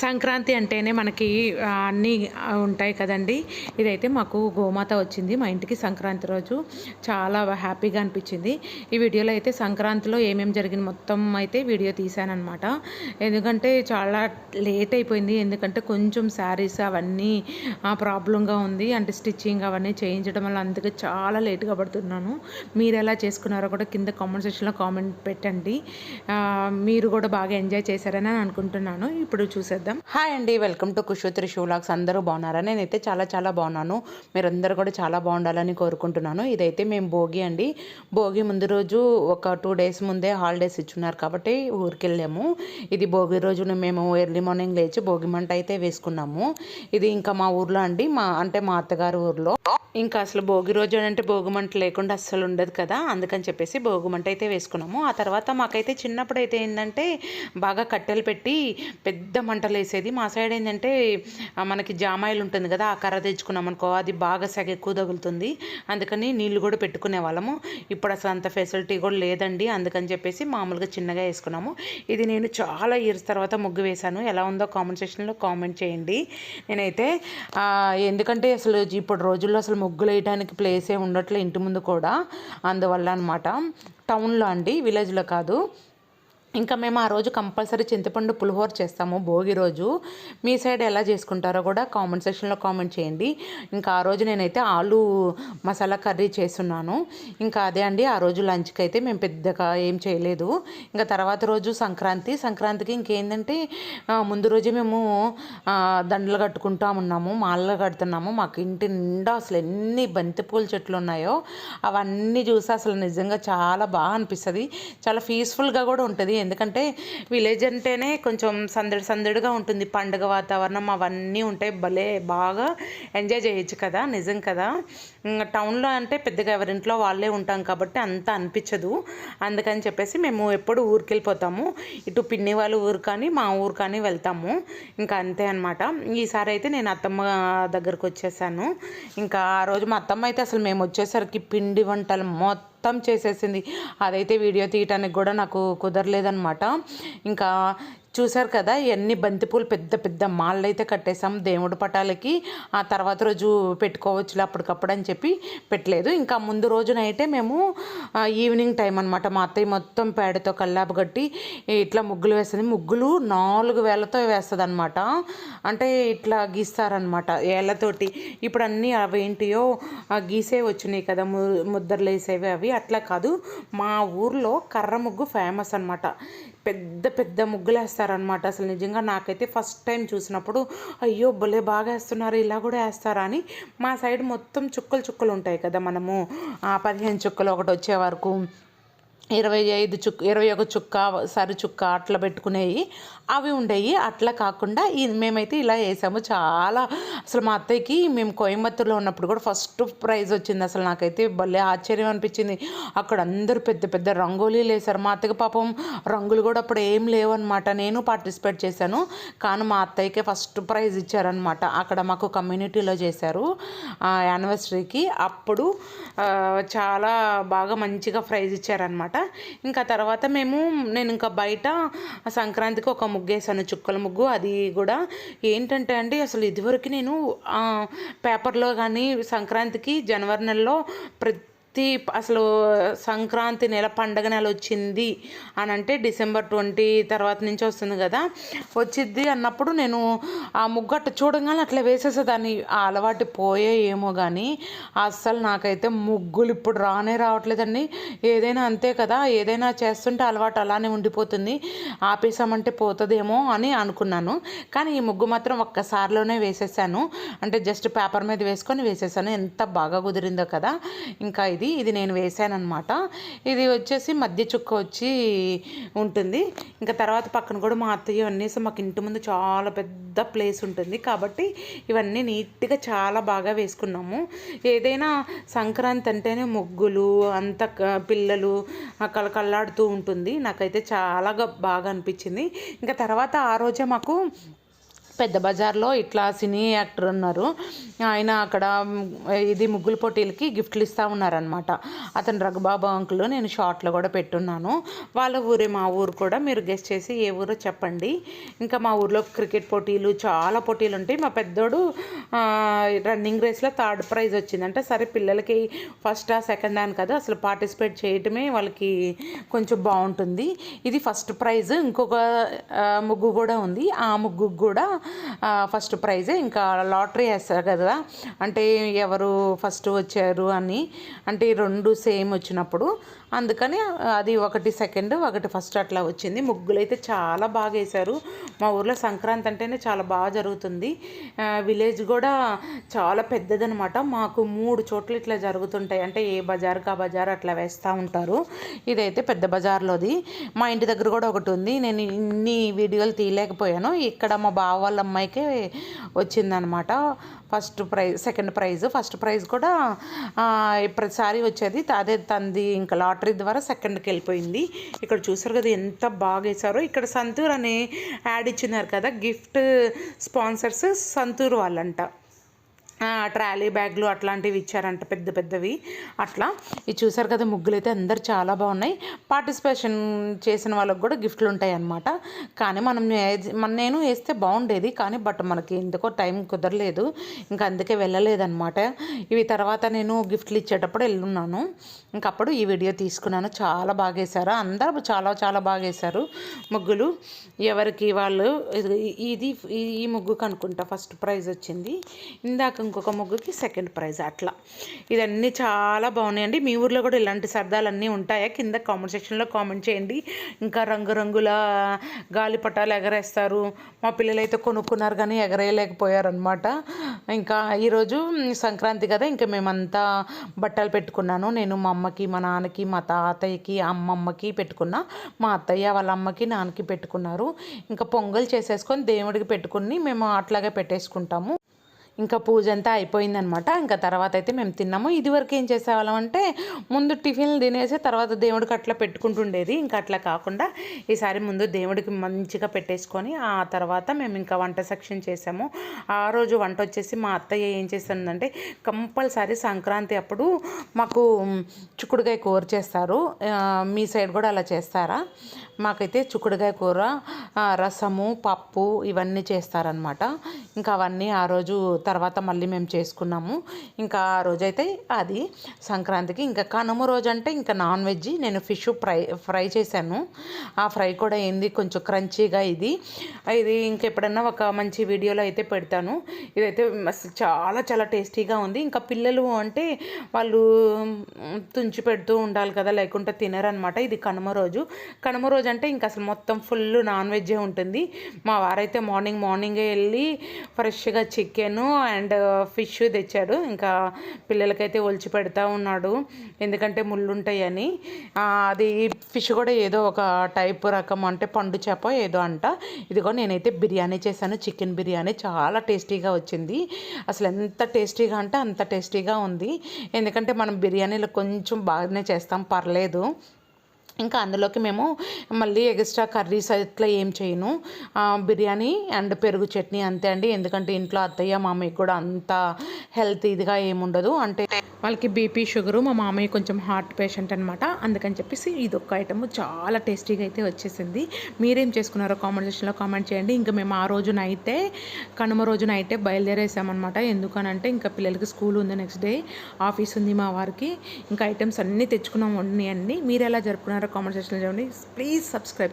సంక్రాంతి అంటేనే మనకి అన్నీ ఉంటాయి కదండి. ఇదైతే మాకు గోమాత వచ్చింది మా ఇంటికి సంక్రాంతి రోజు. చాలా హ్యాపీగా అనిపించింది. ఈ వీడియోలో అయితే సంక్రాంతిలో ఏమేమి జరిగింది మొత్తం అయితే వీడియో తీశానమాట ఎందుకంటే చాలా లేట్ అయిపోయింది. ఎందుకంటే కొంచెం శారీస్ అవన్నీ ప్రాబ్లంగా ఉంది. అంటే స్టిచ్చింగ్ అవన్నీ చేయించడం వల్ల అందుకే చాలా లేట్గా పడుతున్నాను. మీరు ఎలా చేసుకున్నారో కూడా కింద కామెంట్ సెక్షన్లో కామెంట్ పెట్టండి. మీరు కూడా బాగా ఎంజాయ్ చేశారని నేను అనుకుంటున్నాను. ఇప్పుడు చూసేద్దాం. హాయ్ అండి వెల్కమ్ టు కుషు త్రిషు అందరూ బాగున్నారా? నేనైతే చాలా చాలా బాగున్నాను. మీరందరూ కూడా చాలా బాగుండాలని కోరుకుంటున్నాను. ఇదైతే మేము భోగి అండి. భోగి ముందు రోజు ఒక టూ డేస్ ముందే హాలిడేస్ ఇచ్చున్నారు కాబట్టి ఊరికి వెళ్ళాము ఇది భోగి రోజున మేము ఎర్లీ మార్నింగ్ లేచి భోగి మంట అయితే వేసుకున్నాము. ఇది ఇంకా మా ఊర్లో అండి. మా అంటే మా అత్తగారి ఊర్లో. ఇంకా అసలు భోగి రోజు అంటే భోగిమంట లేకుండా అస్సలు ఉండదు కదా? అందుకని చెప్పేసి భోగి మంట అయితే వేసుకున్నాము. ఆ తర్వాత మాకైతే చిన్నప్పుడు అయితే ఏంటంటే బాగా కట్టెలు పెట్టి పెద్ద కర్రలు వేసేది మా సైడ్ ఏంటంటే మనకి జామాయిల్ ఉంటుంది కదా ఆ కర్ర తెచ్చుకున్నాం అనుకో అది బాగా సగ ఎక్కువ తగులుతుంది. అందుకని నీళ్ళు కూడా పెట్టుకునే వాళ్ళము. ఇప్పుడు అసలు అంత ఫెసిలిటీ కూడా లేదండి. అందుకని చెప్పేసి మామూలుగా చిన్నగా వేసుకున్నాము. ఇది నేను చాలా ఇయర్స్ తర్వాత ముగ్గు వేశాను. ఎలా ఉందో కామెంట్ సెక్షన్లో కామెంట్ చేయండి. నేనైతే ఎందుకంటే అసలు ఇప్పుడు రోజుల్లో అసలు ముగ్గులు వేయడానికి ప్లేసే ఉండట్లే ఇంటి ముందు కూడా. అందువల్ల అనమాట టౌన్లో అండి విలేజ్లో కాదు. ఇంకా మేము ఆ రోజు కంపల్సరీ చింతపండు పులిహోర చేస్తాము. భోగి రోజు. మీ సైడ్ ఎలా చేసుకుంటారో కూడా కామెంట్ సెక్షన్లో కామెంట్ చేయండి. ఇంకా ఆ రోజు నేనైతే ఆలు మసాలా కర్రీ చేస్తున్నాను. ఇంకా అదే అండి ఆ రోజు లంచ్కి అయితే మేము పెద్దగా ఏం చేయలేదు. ఇంకా తర్వాత రోజు సంక్రాంతి. సంక్రాంతికి ఇంకేంటంటే ముందు రోజే మేము దండలు కట్టుకుంటా ఉన్నాము. మాలలు కడుతున్నాము. మాకు ఇంటి నిండా అసలు ఎన్ని బంతిపూల చెట్లు ఉన్నాయో అవన్నీ చూసి అసలు నిజంగా చాలా బాగా అనిపిస్తుంది. చాలా పీస్ఫుల్గా కూడా ఉంటుంది. ఎందుకంటే విలేజ్ అంటేనే కొంచెం సందడి సందడిగా ఉంటుంది. పండుగ వాతావరణం అవన్నీ ఉంటాయి భలే బాగా ఎంజాయ్ చేయొచ్చు కదా నిజం కదా. ఇంకా టౌన్లో అంటే పెద్దగా ఎవరింట్లో వాళ్ళే ఉంటాం కాబట్టి అంత అనిపించదు. అందుకని చెప్పేసి మేము ఎప్పుడు ఊరికి వెళ్ళిపోతాము ఇటు పిన్ని వాళ్ళ ఊరు కానీ మా ఊరు కానీ వెళ్తాము. ఇంకా అంతే అనమాట ఈసారి అయితే నేను అత్తమ్మ దగ్గరకు వచ్చేసాను. ఇంకా ఆ రోజు మా అత్తమ్మ అయితే అసలు మేము వచ్చేసరికి పిండి వంటలు మొత్తం మొత్తం చేసేసింది. అదైతే వీడియో తీయటానికి కూడా నాకు కుదరలేదనమాట ఇంకా చూసారు కదా ఇవన్నీ బంతిపూలు పెద్ద పెద్ద మాళ్ళు అయితే కట్టేసాం దేవుడి పటాలకి ఆ తర్వాత రోజు పెట్టుకోవచ్చులే అప్పటికప్పుడు అని చెప్పి పెట్టలేదు. ఇంకా ముందు రోజునైతే మేము ఈవినింగ్ టైం అనమాట మా అత్తయ్య మొత్తం పేడతో కల్లాపు కట్టి ఇట్లా ముగ్గులు వేస్తుంది. ముగ్గులు నాలుగు వేలతో వేస్తుంది అనమాట అంటే ఇట్లా గీస్తారనమాట ఏళ్ళతోటి. ఇప్పుడు అన్నీ అవేంటియో గీసే వచ్చినాయి కదా. ము ముద్దర్లు వేసేవి అవి. అట్లా కాదు మా ఊర్లో కర్ర ముగ్గు ఫేమస్ అనమాట పెద్ద పెద్ద ముగ్గులు వేస్తారనమాట అసలు నిజంగా నాకైతే ఫస్ట్ టైం చూసినప్పుడు అయ్యో భలే బాగా వేస్తున్నారు ఇలా కూడా వేస్తారా అని మా సైడ్ మొత్తం చుక్కలు చుక్కలు ఉంటాయి కదా మనము. ఆ పదిహేను చుక్కలు ఒకటి వచ్చే వరకు ఇరవై ఐదు చుక్క ఇరవై ఒక చుక్క సరి చుక్క అట్లా పెట్టుకునేవి అవి ఉండేవి అట్లా కాకుండా ఈ మేమైతే ఇలా వేసాము. చాలా అసలు మా అత్తయ్యకి మేము కోయంబత్తూరులో ఉన్నప్పుడు కూడా ఫస్ట్ ప్రైజ్ వచ్చింది. అసలు నాకైతే భలే ఆశ్చర్యం అనిపించింది. అక్కడ అందరూ పెద్ద పెద్ద రంగోలీలు వేశారు. మా అత్తయ్యకి పాపం రంగులు కూడా అప్పుడు ఏం లేవన్నమాట. నేను పార్టిసిపేట్ చేశాను. కానీ మా అత్తయ్యకే ఫస్ట్ ప్రైజ్ ఇచ్చారనమాట అక్కడ మాకు కమ్యూనిటీలో చేశారు. యానివర్సరీకి. అప్పుడు చాలా బాగా మంచిగా ప్రైజ్ ఇచ్చారనమాట ఇంకా తర్వాత మేము నేను ఇంకా బయట సంక్రాంతికి ఒక ముగ్గు వేసాను చుక్కల ముగ్గు అది కూడా. ఏంటంటే అండి అసలు ఇదివరకు నేను పేపర్లో కానీ సంక్రాంతికి జనవరి నెలలో ప్రతి అసలు సంక్రాంతి నెల పండగ నెల వచ్చింది అని అంటే డిసెంబర్ ట్వంటీ తర్వాత నుంచి వస్తుంది కదా. వచ్చింది అన్నప్పుడు నేను ఆ ముగ్గు చూడగానే అట్లా వేసేసేదాన్ని. ఆ అలవాటు పోయే ఏమో కానీ అస్సలు నాకైతే ముగ్గులు ఇప్పుడు రానే రావట్లేదండి. ఏదైనా అంతే కదా ఏదైనా చేస్తుంటే అలవాటు అలానే ఉండిపోతుంది. ఆపేసామంటే పోతుందేమో అని అనుకున్నాను. కానీ ఈ ముగ్గు మాత్రం ఒక్కసారిలోనే వేసేసాను. అంటే జస్ట్ పేపర్ మీద వేసుకొని వేసేసాను. ఎంత బాగా కుదిరిందో కదా. ఇంకా ఇది ఇది నేను వేసాను అనమాట ఇది వచ్చేసి మధ్య చుక్క వచ్చి ఉంటుంది. ఇంకా తర్వాత పక్కన కూడా మా అత్తయ్య అన్నీ మాకు ఇంటి ముందు చాలా పెద్ద ప్లేస్ ఉంటుంది. కాబట్టి ఇవన్నీ నీట్గా చాలా బాగా వేసుకున్నాము. ఏదైనా సంక్రాంతి అంటేనే ముగ్గులు అంత పిల్లలు కళకళలాడుతూ ఉంటుంది. నాకైతే చాలా బాగా అనిపించింది. ఇంకా తర్వాత ఆ రోజే మాకు పెద్ద బజార్లో ఇట్లా సినీ యాక్టర్ ఉన్నారు. ఆయన అక్కడ ఇది ముగ్గుల పోటీలకి గిఫ్ట్లు ఇస్తూ ఉన్నారనమాట అతను రఘుబాబు అంకుల్ నేను షార్ట్లో కూడా పెట్టున్నాను. వాళ్ళ ఊరే మా ఊరు కూడా మీరు గెస్ట్ చేసి ఏ ఊరో చెప్పండి. ఇంకా మా ఊర్లో క్రికెట్ పోటీలు చాలా పోటీలు ఉంటాయి. మా పెద్దోడు రన్నింగ్ రేస్లో థర్డ్ ప్రైజ్ వచ్చిందంటే. సరే పిల్లలకి ఫస్ట్ సెకండ్ అని కదా. అసలు పార్టిసిపేట్ చేయటమే వాళ్ళకి కొంచెం బాగుంటుంది. ఇది ఫస్ట్ ప్రైజ్. ఇంకొక ముగ్గు కూడా ఉంది. ఆ ముగ్గుకు కూడా ఫస్ట్ ప్రైజే ఇంకా లాటరీ వేస్తారు కదా. అంటే ఎవరు ఫస్ట్ వచ్చారు అని. అంటే రెండు సేమ్ వచ్చినప్పుడు. అందుకని అది ఒకటి సెకండ్ ఒకటి ఫస్ట్ అట్లా వచ్చింది. ముగ్గులు అయితే చాలా బాగా వేశారు. మా ఊర్లో సంక్రాంతి అంటేనే చాలా బాగా జరుగుతుంది. విలేజ్ కూడా చాలా పెద్దదనమాట. మాకు మూడు చోట్ల ఇట్లా జరుగుతుంటాయి. అంటే ఏ బజార్కి ఆ బజార్ అట్లా వేస్తూ ఉంటారు. ఇదైతే పెద్ద బజార్లోది. మా ఇంటి దగ్గర కూడా ఒకటి ఉంది. నేను ఇన్ని వీడియోలు తీయలేకపోయాను. ఇక్కడ మా బావ వాళ్ళ అమ్మాయికి వచ్చిందనమాట. First prize second prize first prize కూడా ప్రతిసారి వచ్చేది. అదే తంది ఇంకా లాటరీ ద్వారా సెకండ్కి వెళ్ళిపోయింది. ఇక్కడ చూసారు కదా ఎంత బాగా వేసారో ఇక్కడ సంతూర్ అనే యాడ్ ఇచ్చినారు కదా గిఫ్ట్ స్పాన్సర్స్ సంతూర్ వాళ్ళంట. ట్రాలీ బ్యాగ్లు అట్లాంటివి ఇచ్చారంట పెద్ద పెద్దవి. అట్లా. ఇది చూసారు కదా ముగ్గులు అయితే అందరు చాలా బాగున్నాయి. పార్టిసిపేషన్ చేసిన వాళ్ళకి కూడా గిఫ్ట్లు ఉంటాయి అన్నమాట కానీ మనం మన నేను వేస్తే బాగుండేది. కానీ బట్ మనకి ఎందుకో టైం కుదరలేదు. ఇంకా అందుకే వెళ్ళలేదన్నమాట. ఇవి తర్వాత నేను గిఫ్ట్లు ఇచ్చేటప్పుడు వెళ్ళున్నాను. ఇంకా అప్పుడు ఈ వీడియో తీసుకున్నాను. చాలా బాగా వేశారు. అందరూ చాలా చాలా బాగా వేశారు ముగ్గులు. ఎవరికి వాళ్ళు ఇది ఇది ఈ- ఈ ముగ్గుకు అనుకుంటా ఫస్ట్ ప్రైజ్ వచ్చింది. ఇందాక ఇంకొక ముగ్గుకి సెకండ్ ప్రైజ్ అట్లా. ఇదన్నీ చాలా బాగున్నాయండి. మీ ఊర్లో కూడా ఇలాంటి సరదాలన్నీ ఉంటాయా? కింద కామెంట్ సెక్షన్లో కామెంట్ చేయండి. ఇంకా రంగురంగుల గాలిపటాలు ఎగరేస్తారు. మా పిల్లలు అయితే కొనుక్కున్నారు కానీ ఎగరేయలేకపోయారనమాట ఇంకా ఈరోజు సంక్రాంతి కదా ఇంకా మేమంతా బట్టలు పెట్టుకున్నాను. నేను మా అమ్మకి మా నాన్నకి మా తాతయ్యకి అమ్మమ్మకి పెట్టుకున్నా. మా అత్తయ్య వాళ్ళ అమ్మకి నాన్నకి పెట్టుకున్నారు. ఇంకా పొంగల్ చేసేసుకొని దేవుడికి పెట్టుకుని మేము అట్లాగే పెట్టేసుకుంటాము. ఇంకా పూజ అంతా అయిపోయిందనమాట. ఇంకా తర్వాత అయితే మేము తిన్నాము. ఇదివరకు ఏం చేసేవాళ్ళం అంటే ముందు టిఫిన్లు తినేసి తర్వాత దేవుడికి అట్లా పెట్టుకుంటుండేది. ఇంకా అట్లా కాకుండా ఈసారి ముందు దేవుడికి మంచిగా పెట్టేసుకొని ఆ తర్వాత మేము ఇంకా వంట సెక్షన్ చేసాము. ఆ రోజు వంట వచ్చేసి మా అత్తయ్య ఏం చేస్తుందంటే కంపల్సరీ సంక్రాంతి అప్పుడు మాకు చిక్కుడుకాయ కూర చేస్తారు. మీ సైడ్ కూడా అలా చేస్తారా? మాకైతే చిక్కుడుకాయ కూర రసము పప్పు ఇవన్నీ చేస్తారనమాట. ఇంకా అవన్నీ ఆ రోజు తర్వాత మళ్ళీ మేము చేసుకున్నాము. ఇంకా ఆ రోజైతే అది సంక్రాంతికి ఇంకా కనుమ రోజు అంటే ఇంకా నాన్ వెజ్. నేను ఫిష్ ఫ్రై ఫ్రై చేశాను. ఆ ఫ్రై కూడా ఏంది కొంచెం క్రంచీగా ఇది. ఇది ఇంకెప్పుడన్నా ఒక మంచి వీడియోలో అయితే పెడతాను. ఇదైతే చాలా చాలా టేస్టీగా ఉంది. ఇంకా పిల్లలు అంటే వాళ్ళు తుంచి పెడుతూ ఉండాలి కదా లేకుంటే తినరనమాట ఇది కనుమ రోజు. కనుమ రోజు అంటే ఇంకా అసలు మొత్తం ఫుల్ నాన్ వెజ్జే ఉంటుంది. మా వారైతే మార్నింగ్ మార్నింగే వెళ్ళి ఫ్రెష్గా చికెను అండ్ ఫిష్ తెచ్చాడు. ఇంకా పిల్లలకైతే ఒలిచి పెడతా ఉన్నాడు. ఎందుకంటే ముళ్ళుంటాయని. అది ఫిష్ కూడా ఏదో ఒక టైప్ రకం అంటే పండు చేప ఏదో అంట. ఇదిగో నేనైతే బిర్యానీ చేశాను. చికెన్ బిర్యానీ చాలా టేస్టీగా వచ్చింది. అసలు ఎంత టేస్టీగా అంటే అంత టేస్టీగా ఉంది. ఎందుకంటే మనం బిర్యానీలో కొంచెం బాగానే చేస్తాం. పర్లేదు. ఇంకా అందులోకి మేము మళ్ళీ ఎక్స్ట్రా కర్రీస్ అట్లా ఏం చేయను. బిర్యానీ అండ్ పెరుగు చట్నీ అంతే అండి. ఎందుకంటే ఇంట్లో అత్తయ్య మామయ్య కూడా అంత హెల్త్ ఇదిగా ఏముండదు. అంటే వాళ్ళకి బీపీ షుగరు మా మామయ్య కొంచెం హార్ట్ పేషెంట్ అనమాట అందుకని చెప్పేసి ఇది ఒక్క ఐటమ్ చాలా టేస్టీగా అయితే వచ్చేసింది. మీరేం చేసుకున్నారో కామెంట్ సెక్షన్లో కామెంట్ చేయండి. ఇంకా మేము ఆ రోజు నైటే కనుమ రోజు నైటే బయలుదేరేసామన్నమాట. ఎందుకనంటే ఇంకా పిల్లలకి స్కూల్ ఉంది నెక్స్ట్ డే ఆఫీస్ ఉంది మా వారికి. ఇంకా ఐటమ్స్ అన్నీ తెచ్చుకున్నాం అన్నీ అన్నీ. మీరు ఎలా జరుపుకున్నారు? కామెంట్ సెక్షన్లో చెప్పండి ప్లీజ్ సబ్స్క్రైబ్